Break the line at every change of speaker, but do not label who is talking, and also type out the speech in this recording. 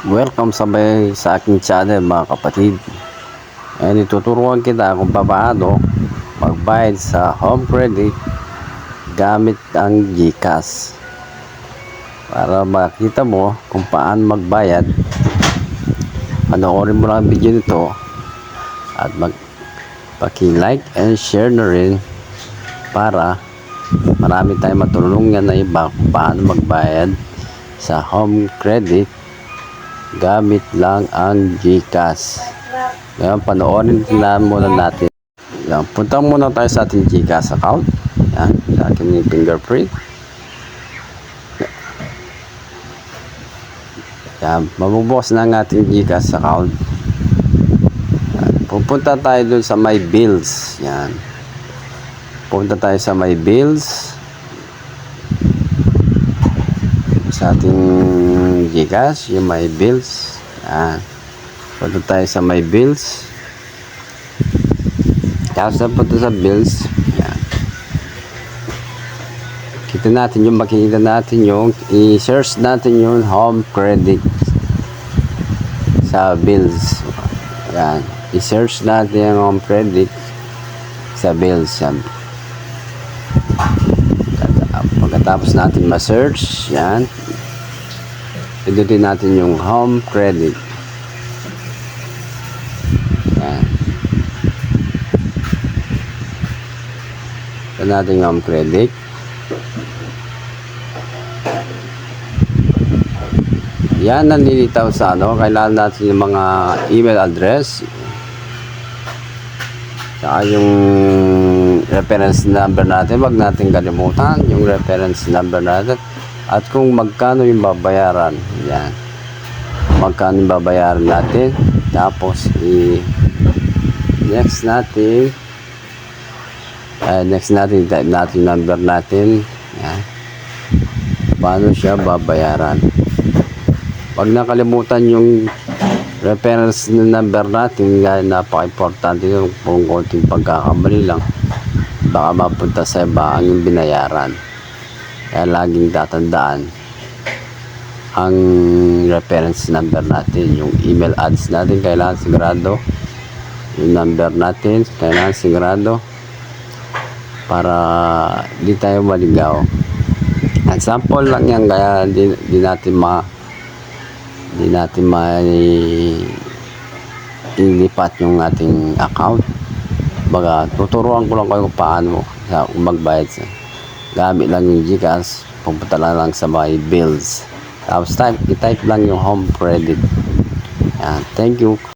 Welcome sa, may, sa aking channel mga kapatid. Ayan, ituturuan kita kung paano magbayad sa home credit gamit ang GCash. Para makita mo kung paano magbayad, panoorin mo lang ang video nito at mag paki-like and share na rin para marami tayong matulungan na iba kung paano magbayad sa home credit gamit lang ang GCash. Ngayon, panoorin na muna natin. Yan, punta muna tayo sa ating GCash account. Yan, sa ating fingerprint. Yan, mabubukas na ang ating GCash account. Yan, pupunta tayo dun sa my bills. Yan. Punta tayo sa my bills. Sa ating Gcash, yung my bills. Yan. Punta tayo sa my bills. Tapos na punta sa bills. Yan. Kita natin yung makikita natin yung i-search natin yung home credit sa bills. Yan. I-search natin yung home credit sa bills. Yan. Pagkatapos natin ma-search, yan. Pindutin natin yung home credit. Yan. Ito natin yung home credit. Yan nalilitaw sa ano, kailangan natin yung mga email address. Saka yung reference number natin, wag natin kalimutan yung reference number natin. At kung magkano yung babayaran, yan. Magkano yung babayaran natin. Tapos, i next natin, uh, next natin, type natin number natin. Yan. Paano siya babayaran. Pag nakalimutan yung reference na number natin, yan, napaka-importante yung kung konting pagkakamali lang, baka mapunta sa iba ang binayaran. Kaya laging tatandaan ang reference number natin, yung email ads natin, kailangan sigurado. Yung number natin, kailangan sigurado para di tayo maligaw. At sample lang yan, kaya di, di natin ma di natin ma ilipat yung ating account. Baga, tuturuan ko lang kayo paano magbayad sa gamit lang yung Gcash, pupunta lang lang sa my bills. Tapos type, i-type lang yung home credit. Yan, thank you.